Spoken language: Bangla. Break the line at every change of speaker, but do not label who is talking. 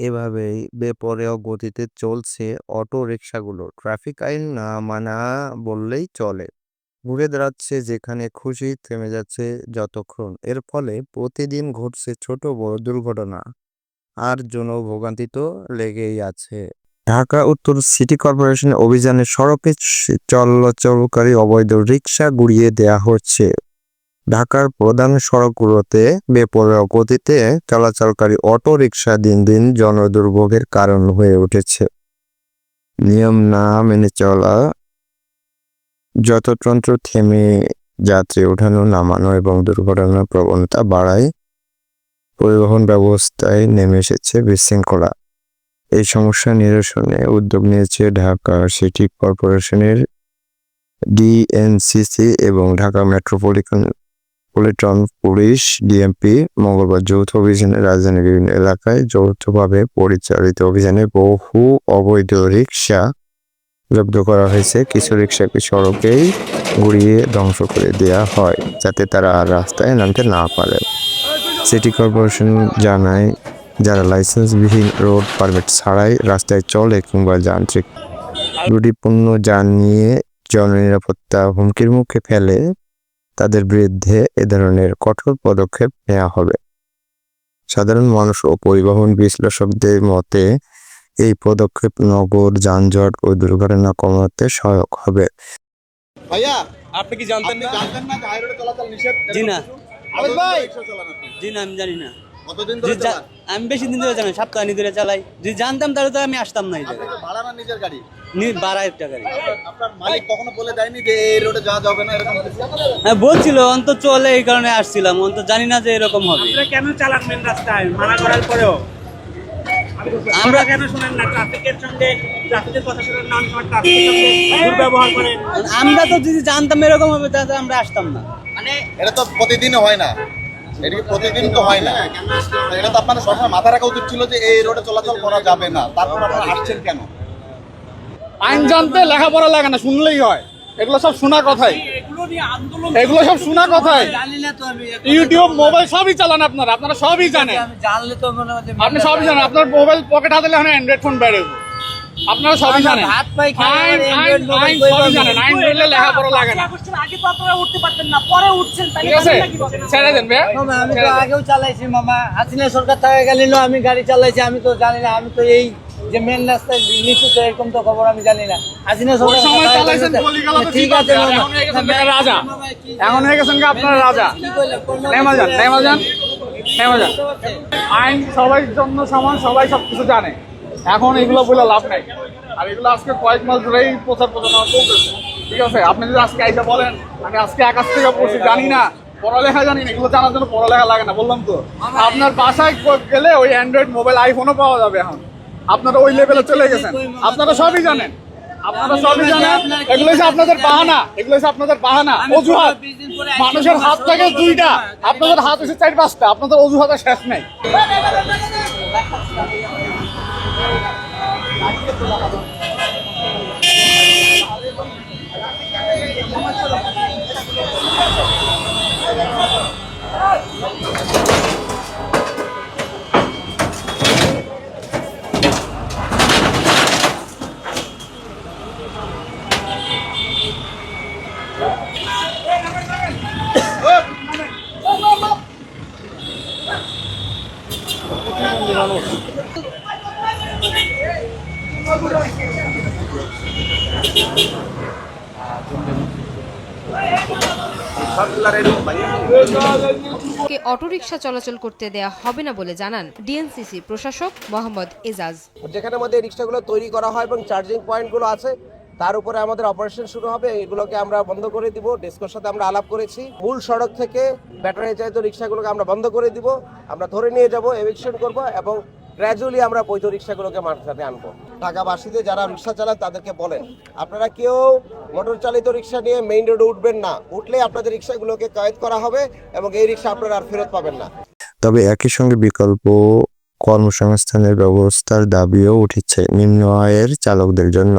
এভাবেই বেপরোয়া গতিতে চলছে অটো রিকশাগুলো ট্রাফিক আইন না মানা বললেই চলে। ঘুরে দাঁড়াচ্ছে যেখানে খুশি থেমে যাচ্ছে যতক্ষণ। এর ফলে প্রতিদিন ঘটছে ছোট বড় দুর্ঘটনা। আর জনভোগান্তি তো লেগেই আছে। ঢাকা উত্তর সিটি কর্পোরেশনের অভিযানে সড়কে চলাচলকারী অবৈধ রিক্সা গুড়িয়ে দেয়া হচ্ছে। ঢাকার প্রধান সড়কগুলোতে বেপরোয়া গতিতে চলাচলকারী অটো রিক্সা দিন দিন জনদুর্ভোগের কারণ হয়ে উঠেছে। নিয়ম না মেনে চলা যততন্ত্র থেমে যাত্রী ওঠানো, নামানো এবং দুর্ঘটনার প্রবণতা বাড়ায়, পরিবহন ব্যবস্থায় নেমে এসেছে বিশৃঙ্খলা। এই সমস্যা নিরসনে উদ্যোগ নিয়েছে ঢাকা সিটি কর্পোরেশনের ডিএনসিসি এবং ঢাকা মেট্রোপলিটন পলিটন পুলিশ, ডিএমপি, মঙ্গলবার যৌথ অভিযানে রাজধানীর বিভিন্ন এলাকায় যৌথভাবে পরিচালিত অভিযানে বহু অবৈধ রিক্সা জব্দ করা হয়েছে। কিছু রিক্সাকে সড়কেই ঘুরিয়ে ধ্বংস করে দেওয়া হয়, যাতে তারা আর রাস্তায় নামতে না পারে। সিটি কর্পোরেশন জানায়, যারা লাইসেন্সবিহীন রোড পারমিট ছাড়াই রাস্তায় চলে কিংবা যান্ত্রিক ত্রুটিপূর্ণ যান নিয়ে জননিরাপত্তা হুমকির মুখে ফেলে তাদের বিরুদ্ধে এ ধরনের কঠোর পদক্ষেপ নেওয়া হবে। সাধারণ মানুষ ও পরিবহন বিশ্লেষকদের মতে এই পদক্ষেপ নগর যানজট ও দুর্ঘটনা কমাতে সহায়ক হবে।
ভাইয়া
আপনি কি জানতেন না?
জানতেন না চলাচল নিষেধ?
জি না।
ভাই
জি না আমি জানি না।
কতদিন ধরে চালান?
আমি বেশি দিন ধরে জানি সপ্তাহ ধরে চালাই। যদি জানতাম তাহলে তো আমি আসতাম না এই
আপনি
জায়গায়।
তো ভাড়া না নিজের গাড়ি?
বাড়ায় টাকা
আপনার মালিক কখনো বলে দেয়নি যে এই রোডে যাওয়া যাবে না এরকম কিছু?
হ্যাঁ বলছিল অন্ত চলে এই কারণে আসছিলাম অন্ত জানি না যে এরকম হবে।
আপনারা কেন চালান মেন রাস্তায়? মানা করার পরেও? আমরা
আমরা
কেন শোনেন না? ট্রাফিকের সঙ্গে ট্রাফিকের কথা শোনেন না অনেক সময় ট্রাফিকের সঙ্গে দুর্ব্যবহার করেন।
আমরা তো যদি জানতাম এরকম হবে তাহলে আমরা আসতাম না।
এটা তো প্রতিদিনই হয় না। এটা প্রতিদিন তো হয় না। এটা তো আপনাদের সবসময় মাথা রাখা উচিত ছিল যে এই রোডে চলাচল করা যাবে না। তারপর আপনারা আসছেন কেন?
আইন জানতে লেখাপড়া লাগে না শুনলেই হয়। এগুলো সব শোনা কথাই।
এগুলো নিয়ে আন্দোলন
এগুলো সব শোনা কথাই।
জানি না তো আমি
ইউটিউব মোবাইল সবই চালান আপনারা। আপনারা সবই জানেন।
তো
আপনি সবই জানেন। আপনার মোবাইল পকেট হাতে এখন অ্যান্ড্রয়েড ফোন বেড়ে আপনারা সবই জানেন।
ভাত পাই খাই
আইন আইন আইন সবই জানেন। আইন লেখাপড়া লাগে না।
আগে তো আপনারা উঠতে পারতেন না পরে উঠছেন তাহলে
ঠিক আছে? ছেড়ে দেন ভাইয়া।
মামা আমি তো আগেও চালাইছি মামা। হাসিনা সরকার আমি গাড়ি চালাইছি আমি তো জানি না আমি তো এই যে মেন রাস্তায় নিচু তো এরকম তো খবর আমি জানি না। হাসিনা সরকার
সময় চালাইছেন
গলি
তো
ঠিক আছে
এখন হয়ে গেছেন আপনারা রাজা। এখন হয়ে গেছেন আপনারা রাজা? নেমা যান নেমা যান নেমা যান আইন সবাই জন্য সমান সবাই সবকিছু জানে। এখন এগুলো বলে লাভ নাই। আর এগুলো আজকে কয়েক মাস ধরেই প্রচার প্রচারণা চলতেছে। ঠিক আছে? আপনি যদি আজকে আইসা বলেন আমি আজকে আকাশ থেকে পড়ছি জানি না। পড়ালেখা জানি না এগুলো জানার জন্য পড়ালেখা লাগে না বললাম তো। আপনার বাসায় গেলে ওই অ্যান্ড্রয়েড মোবাইল আইফোনও পাওয়া যাবে এখন। আপনারা ওই লেভেলে চলে গেছেন। আপনারা সবই জানেন। আপনারা সবই জানেন। এগুলো হচ্ছে আপনাদের বাহানা। এগুলো হচ্ছে আপনাদের বাহানা। অজুহাত। মানুষের হাত থেকে দুইটা। আপনাদের হাত হচ্ছে চার পাঁচটা। আপনাদের অজুহাতের শেষ নেই। Gracias.
কে অটোরিকশা চলাচল করতে দেয়া হবে না বলে জানান ডিএনসিসি প্রশাসক মোহাম্মদ এজাজ।
যেখানে আমাদের রিক্সাগুলো তৈরি করা হয় এবং চার্জিং পয়েন্টগুলো আছে, তার উপরে আমাদের অপারেশন শুরু হবে। এগুলোকে আমরা বন্ধ করে দিব। ডেস্কোর সাথে আমরা আলাপ করেছি। মূল সড়ক থেকে ব্যাটারি চালিত রিক্সাগুলোকে আমরা বন্ধ করে দিব। আমরা ধরে নিয়ে যাব, এভিকশন করব এবং গ্র্যাজুয়ালি আমরা বৈধ রিক্সাগুলোকে মাঠে আনব। ঢাকাবাসীদের যারা রিক্সা চালান, তাদেরকে বলেন, আপনারা কেউ মোটর চালিত রিক্সা নিয়ে মেইন রোডে উঠবেন না। উঠলে আপনাদের রিক্সাগুলোকে কয়েদ করা হবে এবং এই রিক্সা আপনারা আর ফেরত পাবেন না।
তবে একই সঙ্গে বিকল্প কর্মসংস্থানের ব্যবস্থার দাবিও উঠেছে নিম্ন আয়ের চালকদের জন্য।